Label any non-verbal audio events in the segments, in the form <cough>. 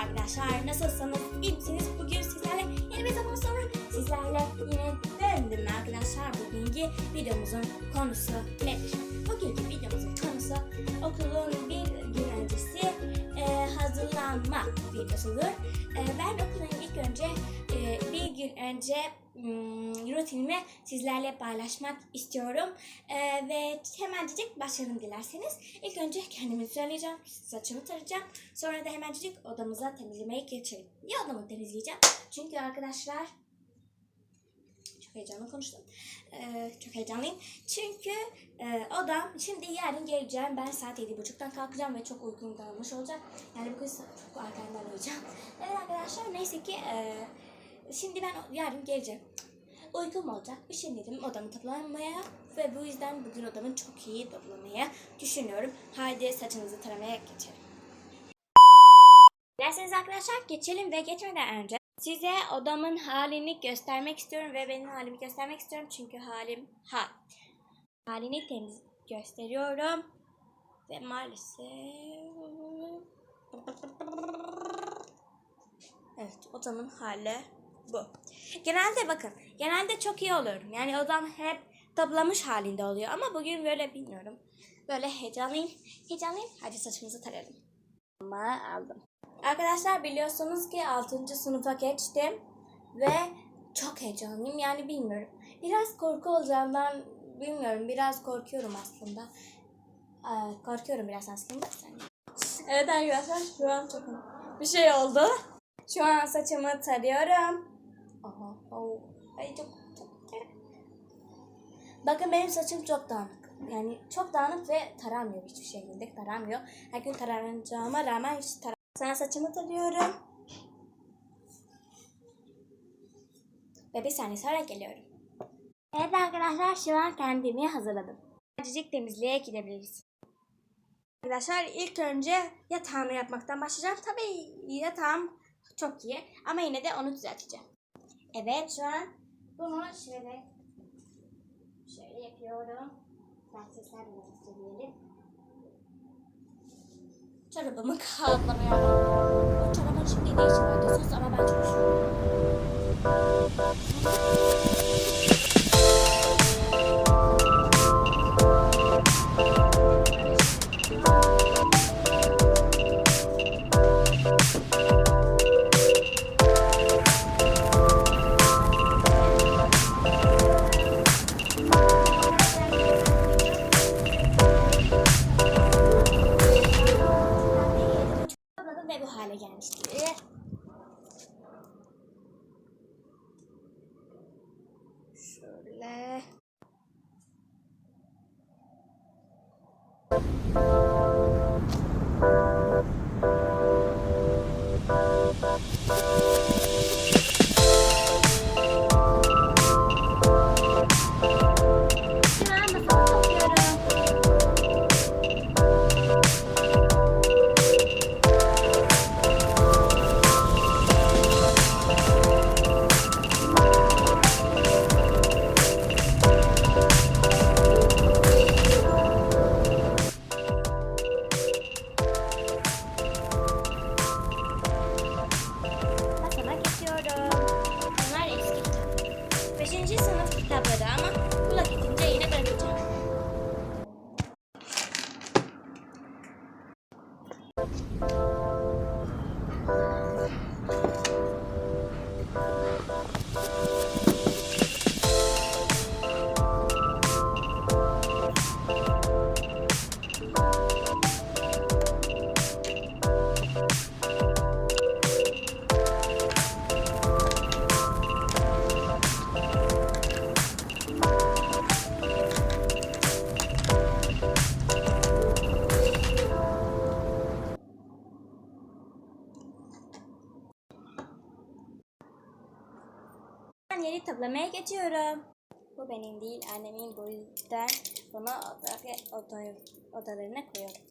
arkadaşlar. Nasılsınız? İyi misiniz? Bugün sizlerle yeni bir zaman sonra sizlerle yine döndüm arkadaşlar. Bugünkü videomuzun konusu nedir? Bugünkü videomuzun konusu okulun bir gün öncesi hazırlanma videosudur. E, ben okulun ilk önce e, bir gün önce hmm, rutinimi sizlerle paylaşmak istiyorum. E, ve hemencik başlayalım dilerseniz. İlk önce kendimi düzenleyeceğim, saçımı tarayacağım. Sonra da hemencik odamıza temizlemeye geçelim. Niye odamı temizleyeceğim? Çünkü arkadaşlar çok heyecanlı konuştum. Ee, çok heyecanlıyım. Çünkü e, odam şimdi yarın geleceğim. Ben saat 7.30'dan kalkacağım ve çok uykum kalmış olacak. Yani bugün çok erkenden uyuyacağım. Evet arkadaşlar neyse ki e, şimdi ben yarın geleceğim. Uykum olacak. Üşenirim odamı toplamaya ve bu yüzden bugün odamı çok iyi toplamaya düşünüyorum. Haydi saçınızı taramaya geçelim. Derseniz arkadaşlar geçelim ve geçmeden önce size odamın halini göstermek istiyorum ve benim halimi göstermek istiyorum çünkü halim ha halini temiz gösteriyorum ve maalesef evet odamın hali bu. Genelde bakın genelde çok iyi oluyorum yani odam hep toplamış halinde oluyor ama bugün böyle bilmiyorum böyle heyecanlıyım heyecanlıyım hadi saçımızı tarayalım. Aldım. Arkadaşlar biliyorsunuz ki 6. sınıfa geçtim ve çok heyecanlıyım yani bilmiyorum. Biraz korku olacağından bilmiyorum biraz korkuyorum aslında. Ee, korkuyorum biraz aslında. Evet arkadaşlar şu an çok bir şey oldu. Şu an saçımı tarıyorum. Aha, oh. Ay çok, çok. Bakın benim saçım çok dağınık. Yani çok dağınık ve taramıyor hiçbir şekilde taramıyor. Her gün taranacağıma rağmen hiç taramıyor. Sana saçımı tarıyorum. Ve bir saniye sonra geliyorum. Evet arkadaşlar şu an kendimi hazırladım. Azıcık temizliğe gidebiliriz. Arkadaşlar ilk önce yatağımı yapmaktan başlayacağım. Tabii yatağım çok iyi ama yine de onu düzelteceğim. Evet şu an bunu şöyle şöyle yapıyorum. Prensesler biraz söyleyelim. Çorabımı <laughs> katlamıyorum. Şöyle. Şu Ben yeri toplamaya geçiyorum. Bu benim değil annemin bu yüzden bunu oda, oda, odalarına koyuyorum.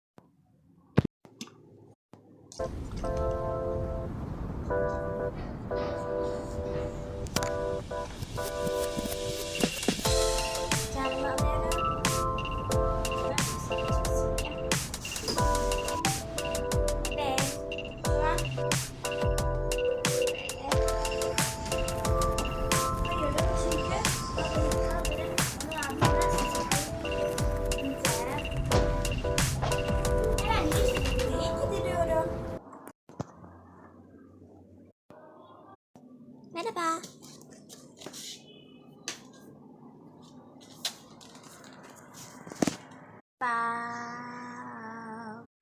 Merhaba.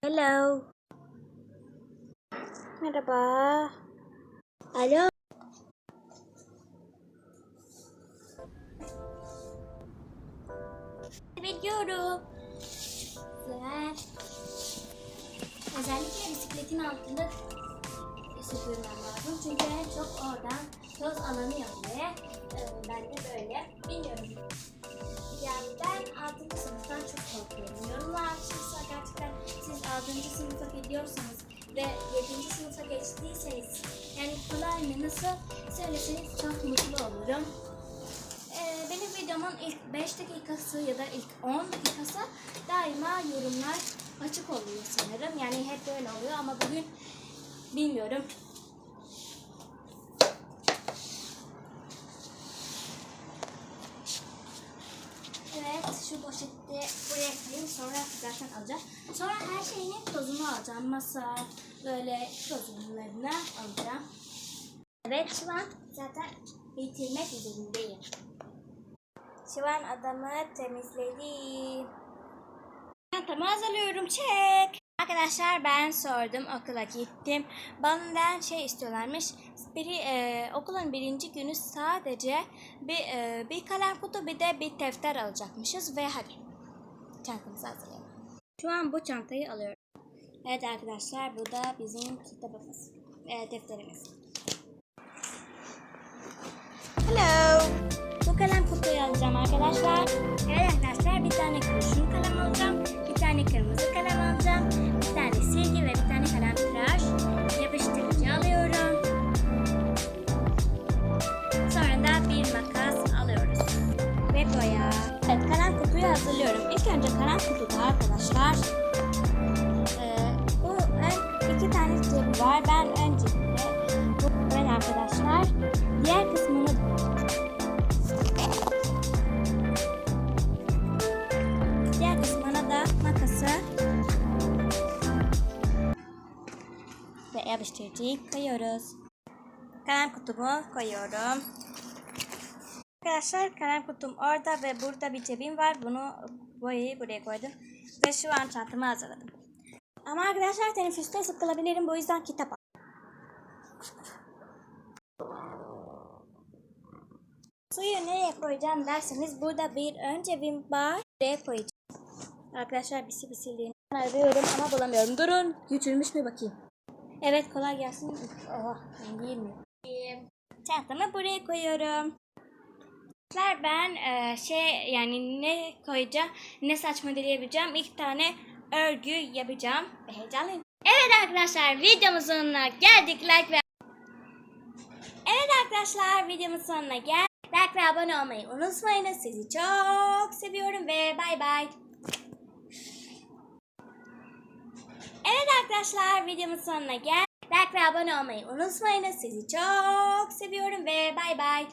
Hello. Merhaba. Alo. Biliyorum. Güzel. Özellikle bisikletin altında süpürmem lazım. Çünkü en çok oradan toz alınıyor ve e, ben de böyle bilmiyorum. Yani ben 6. sınıftan çok korkuyorum. Yorumlar açılsa gerçekten siz 6. sınıfa gidiyorsanız ve 7. sınıfa geçtiyseniz yani kolay mı nasıl söyleseniz çok mutlu olurum. Ee, benim videomun ilk 5 dakikası ya da ilk 10 dakikası daima yorumlar açık oluyor sanırım. Yani hep böyle oluyor ama bugün bilmiyorum. Evet şu poşeti buraya koyayım sonra zaten alacağım. Sonra her şeyinin tozunu alacağım. Masa böyle tozlarını alacağım. Evet şu an zaten bitirmek üzerindeyim. Şu an adamı temizledim. Çantamı hazırlıyorum çek. Arkadaşlar ben sordum okula gittim. Benden şey istiyorlarmış. Biri e, okulun birinci günü sadece bir e, bir kalem kutu bir de bir defter alacakmışız ve hadi çantamızı hazırlayalım. Şu an bu çantayı alıyorum. Evet arkadaşlar bu da bizim kitabımız. E, defterimiz. Hello. Bu kalem kutuyu alacağım arkadaşlar. Evet arkadaşlar bir tane kurşun kalem alacağım. Bir tane kırmızı kalem. Bir tane silgi ve yapıştırıcıyı koyuyoruz. Kalem kutumu koyuyorum. Arkadaşlar kalem kutum orada ve burada bir cebim var. Bunu boyayı buraya koydum. Ve şu an çantamı hazırladım. Ama arkadaşlar teneffüste sıkılabilirim. Bu yüzden kitap al. Suyu nereye koyacağım derseniz burada bir ön cebim var. Buraya koyacağım. Arkadaşlar bisi bisiliğini arıyorum ama bulamıyorum. Durun. Küçülmüş mü bakayım. Evet kolay gelsin. Oh ben değil mi? Çantamı buraya koyuyorum. Arkadaşlar ben e, şey yani ne koyacağım ne saç modeli yapacağım. İlk tane örgü yapacağım. Heyecanlıyım. Evet arkadaşlar videomuzun sonuna geldik. Like ve Evet arkadaşlar videomuzun sonuna geldik. Like ve abone olmayı unutmayınız. Sizi çok seviyorum ve bay bay. Evet arkadaşlar videomuzun sonuna geldik. Like ve abone olmayı unutmayınız. Sizi çok seviyorum ve bay bay.